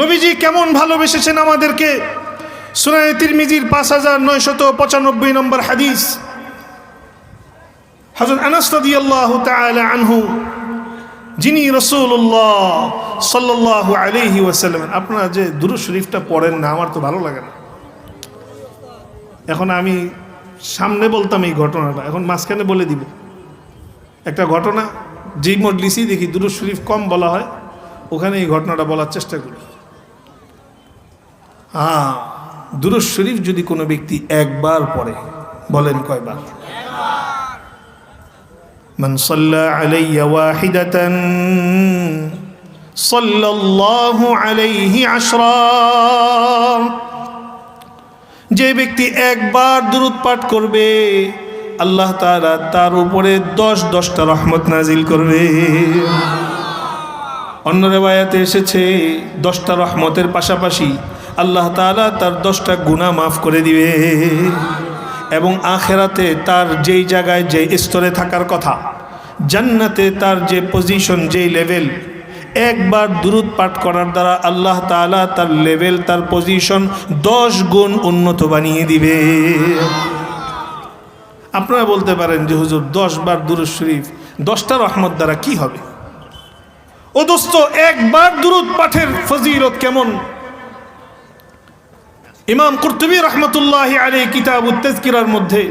নবীজি কেমন ভালোবেসেছেন আমাদেরকে? সুনায় তিরমিজির পাঁচ হাজার নয়শত পঁচানব্বই নম্বর হাদিস। হজরত আনাস রাদিয়াল্লাহু তাআলা আনহু, যিনি রসুল্লাহ সাল্লাল্লাহু আলাইহি ওয়াসাল্লাম। আপনারা যে দুরুদ শরীফটা পড়েন না, আমার তো ভালো লাগে না। এখন আমি সামনে বলতাম এই ঘটনাটা, এখন মাঝখানে বলে দিব। একটা ঘটনা, যেই মজলিসই দেখি দুরু শরীফ কম বলা হয়, ওখানে এই ঘটনাটা বলার চেষ্টা করি। হ্যাঁ দুরুদ শরীফ যদি কোনো ব্যক্তি একবার পড়ে বলেন কয়বার من صلى علي واحدة صلى الله عليه عشرا যে ব্যক্তি একবার দুরুদ পাঠ করবে আল্লাহ তাআলা তার উপরে দশ দশটা রহমত নাজিল করবে অন্য রেবায়াতে এসেছে দশটা রহমতের পাশাপাশি আল্লাহ তাআলা তার দশটা গুনাহ মাফ করে দিবে। এবং আখেরাতে তার যেই জায়গায়, যে স্তরে থাকার কথা, জান্নাতে তার যে পজিশন যেই লেভেল একবার দুরুদ পাঠ করার দ্বারা আল্লাহ তাআলা তার লেভেল তার পজিশন দশ গুণ উন্নত বানিয়ে দিবে। আপনারা বলতে পারেন যে, হুজুর, দশ বার দুরুদ শরীফ, দশটা রহমত দ্বারা কি হবে? ও দোস্ত একবার দুরুদ পাঠের ফজিলত কেমন? ইমাম কুর্তুবী রহমতুল্লাহ আলী কিতাব উত্তেজকিরার মধ্যে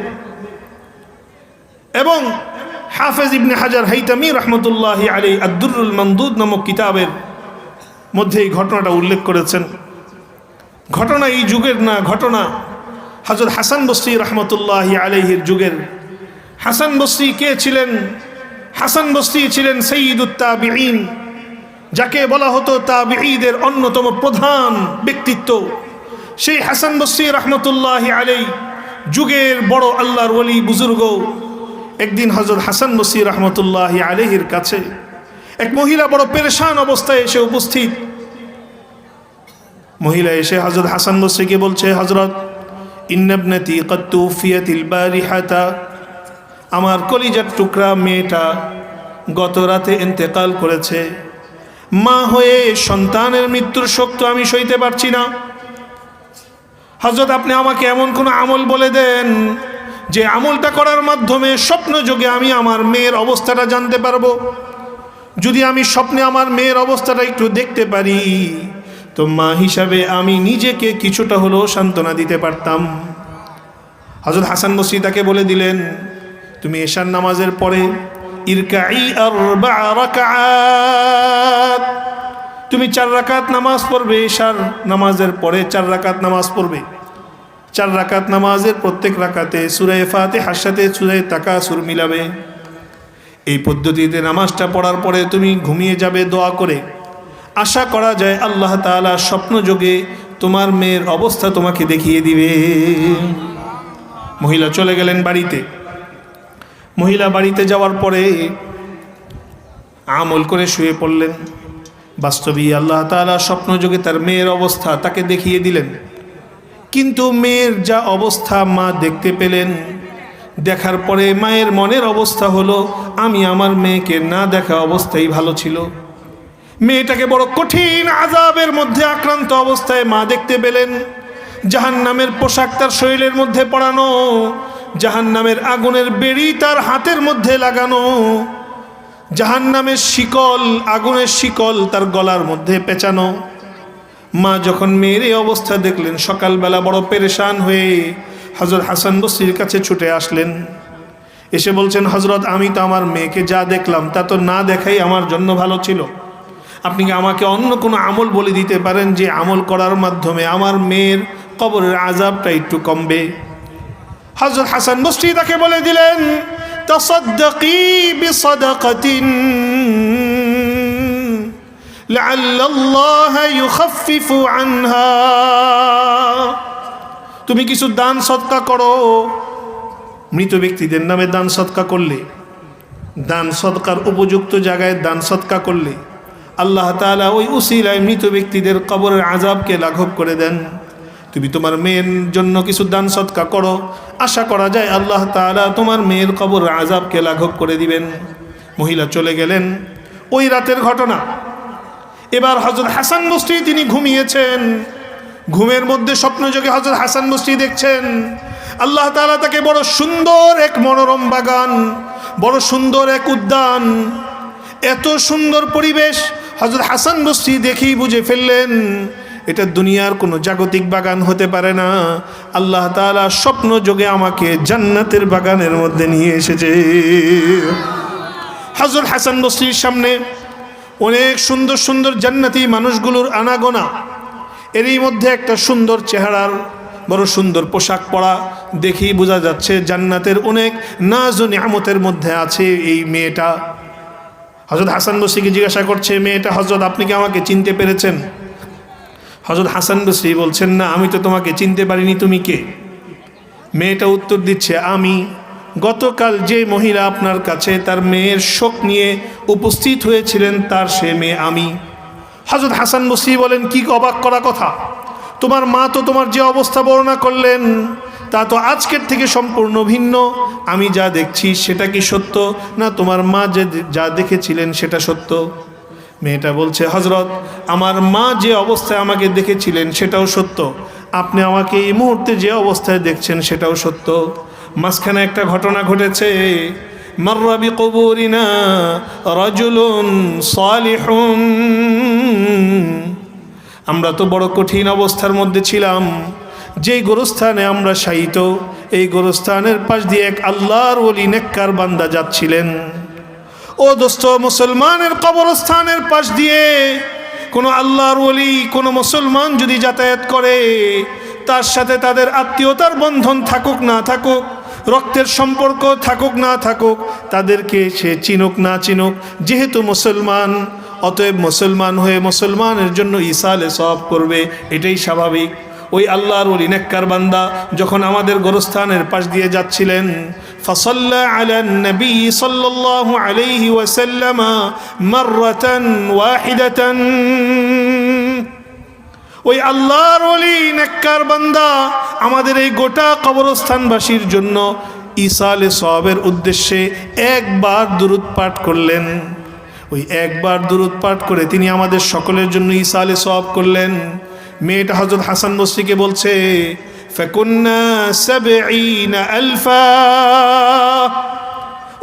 এবং হাফেজ ইবনে হাজার হাইতামি রহমতুল্লাহ আলী আব্দুরুল মন্দুদ নামক কিতাবের মধ্যে এই ঘটনাটা উল্লেখ করেছেন। ঘটনা এই যুগের না, ঘটনা হজরত হাসান বস্রি রহমতুল্লাহ আলহির যুগের। হাসান বস্রি কে ছিলেন? হাসান বস্রি ছিলেন সঈদুত্তাবিন যাকে বলা হতো তাবিঈদের অন্যতম প্রধান ব্যক্তিত্ব। সেই হাসান বসরি রহমতুল্লাহ আলাই যুগের বড় আল্লাহর ওলি, বুজুর্গ, একদিন হজরত হাসান বসরি রহমতুল্লাহ আলহির কাছে এক মহিলা বড় পেরেশান অবস্থায় এসে উপস্থিত। মহিলা এসে হজরত হাসান বসরিকে বলছে হজরত বারিহাতা, আমার কলিজার টুকরা মেয়েটা গত রাতে ইন্তেকাল করেছে। মা হয়ে সন্তানের মৃত্যুর শোক তো আমি সইতে পারছি না। হজরত আপনি আমাকে এমন কোনো আমল বলে দেন যে আমলটা করার মাধ্যমে স্বপ্ন যোগে আমি আমার মেয়ের অবস্থাটা জানতে পারব? যদি আমি স্বপ্নে আমার মেয়ের অবস্থাটা একটু দেখতে পারি, তো মা হিসাবে আমি নিজেকে কিছুটা হলেও সান্ত্বনা দিতে পারতাম। হজরত হাসান বসরি তাকে বলে দিলেন, তুমি এশার নামাজের পরে তুমি চার রাকাত নামাজ পড়বে, এশার নামাজের পরে চার রাকাত নামাজ পড়বে। চার রাকাত নামাজের প্রত্যেক রাকাতে সুরে ফাতে হাসাতে সুরে তাকা সুর মিলাবে। এই পদ্ধতিতে নামাজটা পড়ার পরে তুমি ঘুমিয়ে যাবে, দোয়া করে। আশা করা যায় আল্লাহ তাআলা স্বপ্নযোগে তোমার মেয়ের অবস্থা তোমাকে দেখিয়ে দিবে। মহিলা চলে গেলেন বাড়িতে। মহিলা বাড়িতে যাওয়ার পরে আমল করে শুয়ে পড়লেন। বাস্তবী আল্লাহ তালা স্বপ্নযোগে তার মেয়ের অবস্থা তাকে দেখিয়ে দিলেন। কিন্তু মেয়ের যা অবস্থা মা দেখতে পেলেন। দেখার পরে মায়ের মনের অবস্থা হলো, আমি আমার মেয়েকে না দেখা অবস্থাই ভালো ছিল। মেয়েটাকে বড় কঠিন আজাবের মধ্যে আক্রান্ত অবস্থায় মা দেখতে পেলেন। জাহান নামের পোশাক তার শরীরের মধ্যে পড়ানো জাহান নামের আগুনের বেড়ি তার হাতের মধ্যে লাগানো জাহান নামের শিকল, আগুনের শিকল তার গলার মধ্যে পেঁচানো। মা যখন মেয়ের এই অবস্থা দেখলেন, সকালবেলা বড় পেরেশান হয়ে হজরত হাসান বসির কাছে ছুটে আসলেন। এসে বলছেন হজরত আমি তো আমার মেয়েকে যা দেখলাম, তা তো না দেখাই আমার জন্য ভালো ছিল। আপনি কি আমাকে অন্য কোনো আমল বলে দিতে পারেন যে আমল করার মাধ্যমে আমার মেয়ের কবরের আজাবটা একটু কমবে? হজরত হাসান বস্তি তাকে বলে দিলেন, তসদ্দকি বিসদকাতিন আনহা। তুমি কিছু দান সদকা করো। মৃত ব্যক্তিদের নামে দান সদকা করলে, দান সদকার উপযুক্ত জায়গায় দান সদকা করলে, আল্লাহ তালা ওই উসিলায় মৃত ব্যক্তিদের কবরের আজাবকে লাঘব করে দেন। তুমি তোমার মেয়ের জন্য কিছু দান সদকা করো। আশা করা যায় আল্লাহ তালা তোমার মেয়ের কবরের আজাবকে লাঘব করে দিবেন। মহিলা চলে গেলেন। ওই রাতের ঘটনা এবার হজরত হাসান বস্তি তিনি ঘুমিয়েছেন। ঘুমের মধ্যে স্বপ্নযোগে হজরত হাসান বস্তি দেখছেন, আল্লাহ তাআলা তাকে বড় সুন্দর এক মনোরম বাগান, বড় সুন্দর এক উদ্যান, এত সুন্দর পরিবেশ হজরত হাসান বস্তি দেখেই বুঝে ফেললেন, এটা দুনিয়ার কোনো জাগতিক বাগান হতে পারে না। আল্লাহ তাআলা স্বপ্ন যোগে আমাকে জান্নাতের বাগানের মধ্যে নিয়ে এসেছে। হজরত হাসান বস্তির সামনে অনেক সুন্দর সুন্দর জান্নাতি মানুষগুলোর আনাগোনা। এরই মধ্যে একটা সুন্দর চেহারার বড় সুন্দর পোশাক পরা দেখেই বোঝা যাচ্ছে জান্নাতের অনেক নাজ নিয়ামতের মধ্যে আছে এই মেয়েটা। হজরত হাসান বসিকে জিজ্ঞাসা করছে, মেয়েটা হজরত আপনি কি আমাকে চিনতে পেরেছেন? হজরত হাসান বসরি বলছেন, না, আমি তো তোমাকে চিনতে পারিনি, তুমি কে? মেয়েটা উত্তর দিচ্ছে, আমি গতকাল যে মহিলা আপনার কাছে তার মেয়ের শোক নিয়ে উপস্থিত হয়েছিলেন, তার সে মেয়ে আমি। হজরত হাসান বসরি বলেন, কি অবাক করা কথা? তোমার মা তো তোমার যে অবস্থা বর্ণনা করলেন, তা তো আজকের থেকে সম্পূর্ণ ভিন্ন। আমি যা দেখছি সেটা কি সত্য? না, তোমার মা যে যা দেখেছিলেন সেটা সত্য? মেয়েটা বলছে হজরত আমার মা যে অবস্থায় আমাকে দেখেছিলেন সেটাও সত্য। আপনি আমাকে এই মুহূর্তে যে অবস্থায় দেখছেন সেটাও সত্য। মাঝখানে একটা ঘটনা ঘটেছে। মার্রাবি কবুরিনা রাজুলুন সালিহুন। আমরা তো বড় কঠিন অবস্থার মধ্যে ছিলাম। যেই গোরস্থানে আমরা শায়িত, এই গোরস্থানের পাশ দিয়ে এক আল্লাহর ওলি নেককার বান্দা যাচ্ছিলেন। ও দোস্ত, মুসলমানের কবরস্থানের পাশ দিয়ে কোনো আল্লাহর ওলি, কোনো মুসলমান যদি যাতায়াত করে, তার সাথে তাদের আত্মীয়তার বন্ধন থাকুক, না থাকুক রক্তের সম্পর্ক থাকুক না থাকুক তাদেরকে সে চিনুক না চিনুক যেহেতু মুসলমান অতএব মুসলমান হয়ে মুসলমানের জন্য ইসালে সব করবে এটাই স্বাভাবিক ওই আল্লাহর ওলি নেককার বান্দা যখন আমাদের গোরস্থানের পাশ দিয়ে যাচ্ছিলেন فصلى على النبي صلى الله عليه وسلم مرة واحدة ওই আল্লাহর অলি নেককার বান্দা আমাদের এই গোটা কবরস্থানবাসীর জন্য ইসালে সবের উদ্দেশ্যে একবার দুরুদ পাঠ করলেন। ওই একবার দুরুদ পাঠ করে তিনি আমাদের সকলের জন্য ইসালে সব করলেন। মেয়েটা হজরত হাসান বস্রিকে বলছে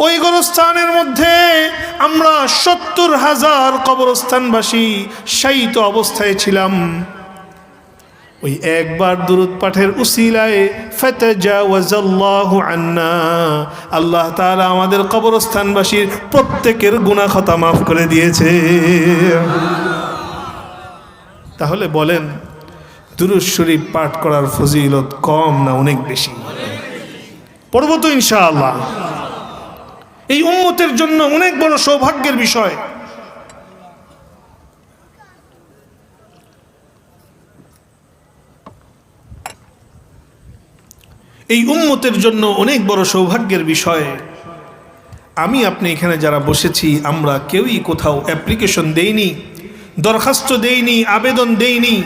ওই গোরস্থানের মধ্যে আমরা সত্তর হাজার কবরস্থানবাসী শায়িত অবস্থায় ছিলাম। ওই একবার দুরুদ পাঠের আল্লাহ আমাদের কবরস্থানবাসীর প্রত্যেকের গুনাহ খতা মাফ করে দিয়েছে। তাহলে বলেন, দুরুদ শরীফ পাঠ করার ফজিলত কম না অনেক বেশি? পড়ব তো ইনশাআল্লাহ। এই উম্মতের জন্য অনেক বড় সৌভাগ্যের বিষয়। এই উম্মতের জন্য অনেক বড় সৌভাগ্যের বিষয়। আমি আপনি এখানে যারা বসেছি, আমরা কেউই কোথাও অ্যাপ্লিকেশন দেইনি, দরখাস্ত দেইনি, আবেদন দেইনি।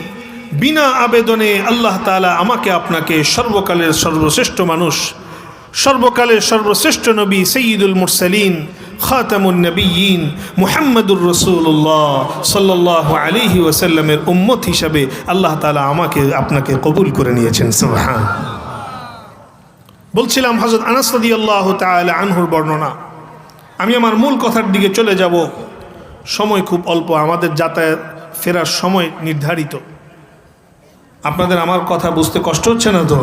বিনা আবেদনে আল্লাহ তালা আমাকে আপনাকে সর্বকালের সর্বশ্রেষ্ঠ মানুষ, সর্বকালের সর্বশ্রেষ্ঠ নবী সঈদুল মুরসালিন, খাতামুন নবীন মুহাম্মদুর রসুল্লাহ সাল্লাহ আলিহি ওয়াসাল্লামের উম্মত হিসাবে আল্লাহ তালা আমাকে, আপনাকে কবুল করে নিয়েছেন। সুবহান। বলছিলাম হজরত আনাসদি আল্লাহ তালা আনহুর বর্ণনা। আমি আমার মূল কথার দিকে চলে যাব। সময় খুব অল্প, আমাদের যাতায়াত ফেরার সময় নির্ধারিত। আপনাদের আমার কথা বুঝতে কষ্ট হচ্ছে না তো?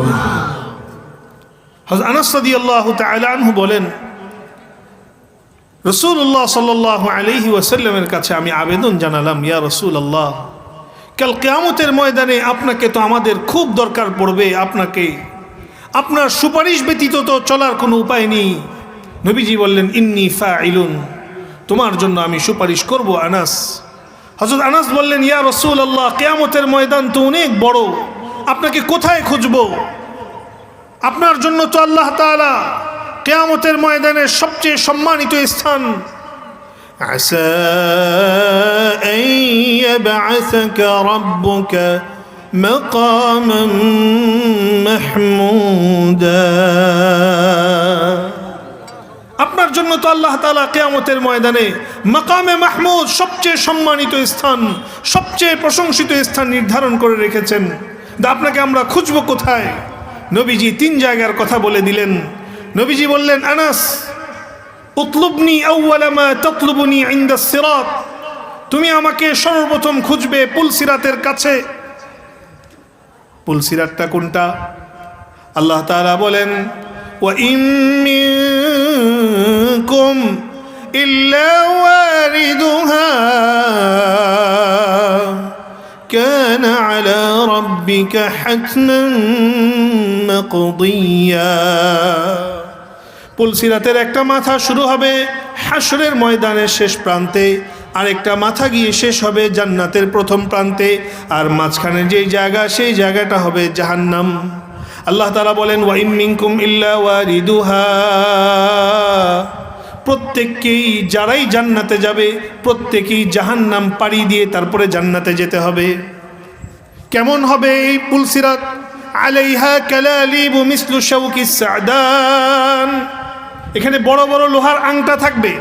হজরত আনাসদি আল্লাহ আনহু বলেন রসুল্লাহ সাল্লাহ আলহি ওয়াসাল্লামের কাছে আমি আবেদন জানালাম, ইয়া রসুল আল্লাহ কাল কেয়ামতের ময়দানে আপনাকে তো আমাদের খুব দরকার পড়বে, আপনাকে আপনার সুপারিশ ব্যতীত তো চলার কোনো উপায় নেই নবীজি বললেন ইন্নি ফা ইলুন তোমার জন্য আমি সুপারিশ করব আনাস হজরত আনাস বললেন ইয়া রসুল আল্লাহ কেয়ামতের ময়দান তো অনেক বড় আপনাকে কোথায় খুঁজব আপনার জন্য তো আল্লাহ তালা কেয়ামতের ময়দানের সবচেয়ে সম্মানিত স্থান عسى أن يبعثك ربك مقاما محمودا আপনার জন্য তো আল্লাহ তালা কেয়ামতের ময়দানে মাকামে মাহমুদ সবচেয়ে সম্মানিত স্থান সবচেয়ে প্রশংসিত স্থান নির্ধারণ করে রেখেছেন তা আপনাকে আমরা খুঁজব কোথায় নবীজি তিন জায়গার কথা বলে দিলেন নবীজি বললেন আনাস উতলুবনি আউ্বালামা ততলুবনি ইন্দা সিরাত তুমি আমাকে সর্বপ্রথম খুঁজবে পুলসিরাতের কাছে পুলসিরাতটা কোনটা আল্লাহ তাআলা বলেন وإن منكم إلا واردها كان على ربك حتما مقضيا পুলসিরাতের একটা মাথা শুরু হবে হাসরের ময়দানের শেষ প্রান্তে আরেকটা মাথা গিয়ে শেষ হবে জান্নাতের প্রথম প্রান্তে, আর মাঝখানে যেই জায়গা, সেই জায়গাটা হবে জাহান্নাম। আল্লাহ তালা বলেন ওয়াইম মিনকুম ইল্লা ওয়ারিদুহা। প্রত্যেককেই, যারাই জান্নাতে যাবে, প্রত্যেকেই জাহান্নাম পাড়ি দিয়ে তারপরে জান্নাতে যেতে হবে। কেমন হবে এই পুলসিরাত আলাইহা কালালিবু মিসলু শাউকিস সাদান। এখানে বড় বড় লোহার আংটা থাকবে।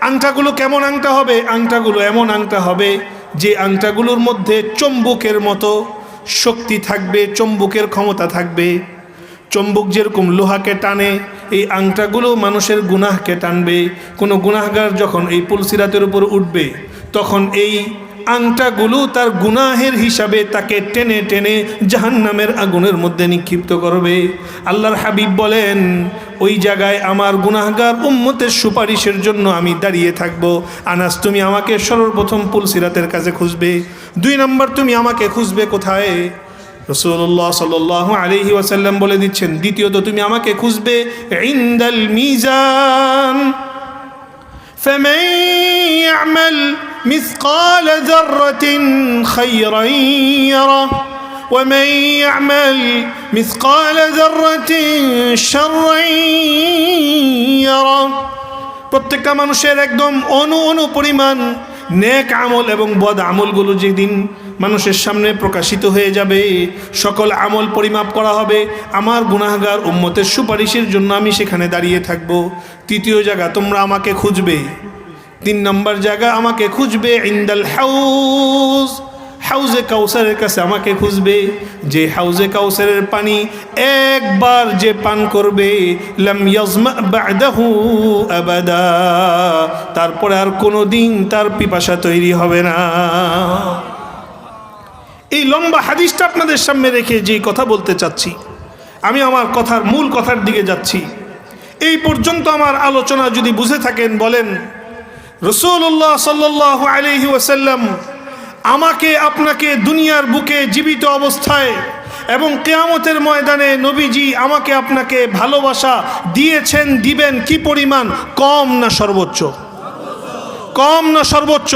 আংটাগুলো কেমন আংটা হবে? আংটাগুলো এমন আংটা হবে যে আংটাগুলোর মধ্যে চম্বুকের মতো শক্তি থাকবে, চম্বুকের ক্ষমতা থাকবে। চম্বুক যেরকম লোহাকে টানে, এই আংটাগুলো মানুষের গুনাহকে টানবে। কোনো গুনাহগার যখন এই পুলসিরাতের উপর উঠবে, তখন এই আংটাগুলো তার গুনাহের হিসাবে তাকে টেনে টেনে জাহান্নামের আগুনের মধ্যে নিক্ষিপ্ত করবে আল্লাহর হাবিব বলেন ওই জায়গায় আমার গুনাহগার উম্মতের সুপারিশের জন্য আমি দাঁড়িয়ে থাকব আনাস তুমি আমাকে সর্বপ্রথম পুলসিরাতের কাছে খুঁজবে দুই নম্বর তুমি আমাকে খুঁজবে কোথায় রসুল্লাহ সাল আলহি ওয়াসাল্লাম বলে দিচ্ছেন দ্বিতীয়ত তুমি আমাকে খুঁজবে ইন্দাল মিজান فمن يعمل مثقال ذرة خيرا يره ومن يعمل مثقال ذرة شرا يره প্রত্যেকটা মানুষের একদম অনু অনু পরিমাণ নেক আমল এবং বদ আমলগুলো যেদিন মানুষের সামনে প্রকাশিত হয়ে যাবে সকল আমল পরিমাপ করা হবে আমার গুনাহগার উম্মতের সুপারিশের জন্য আমি সেখানে দাঁড়িয়ে থাকব তৃতীয় জায়গা তোমরা আমাকে খুঁজবে তিন নম্বর জায়গা, আমাকে খুঁজবে ইন্দাল হাউস। হাউজে কাউসারের কাছে আমাকে খুঁজবে, যে হাউজে কাউসারের পানি একবার যে পান করবে তারপরে আর কোনো দিন তার পিপাসা তৈরি হবে না। এই লম্বা হাদিসটা আপনাদের সামনে রেখে যে কথা বলতে চাচ্ছি, আমি আমার কথার মূল কথার দিকে যাচ্ছি। এই পর্যন্ত আমার আলোচনা যদি বুঝে থাকেন, বলেন রসুল্লাহ সাল্লাহ আলহি ওসাল্লাম আমাকে, আপনাকে দুনিয়ার বুকে জীবিত অবস্থায় এবং কেয়ামতের ময়দানে নবীজি আমাকে আপনাকে ভালোবাসা দিয়েছেন, দিবেন কি পরিমাণ? কম না সর্বোচ্চ? কম না সর্বোচ্চ?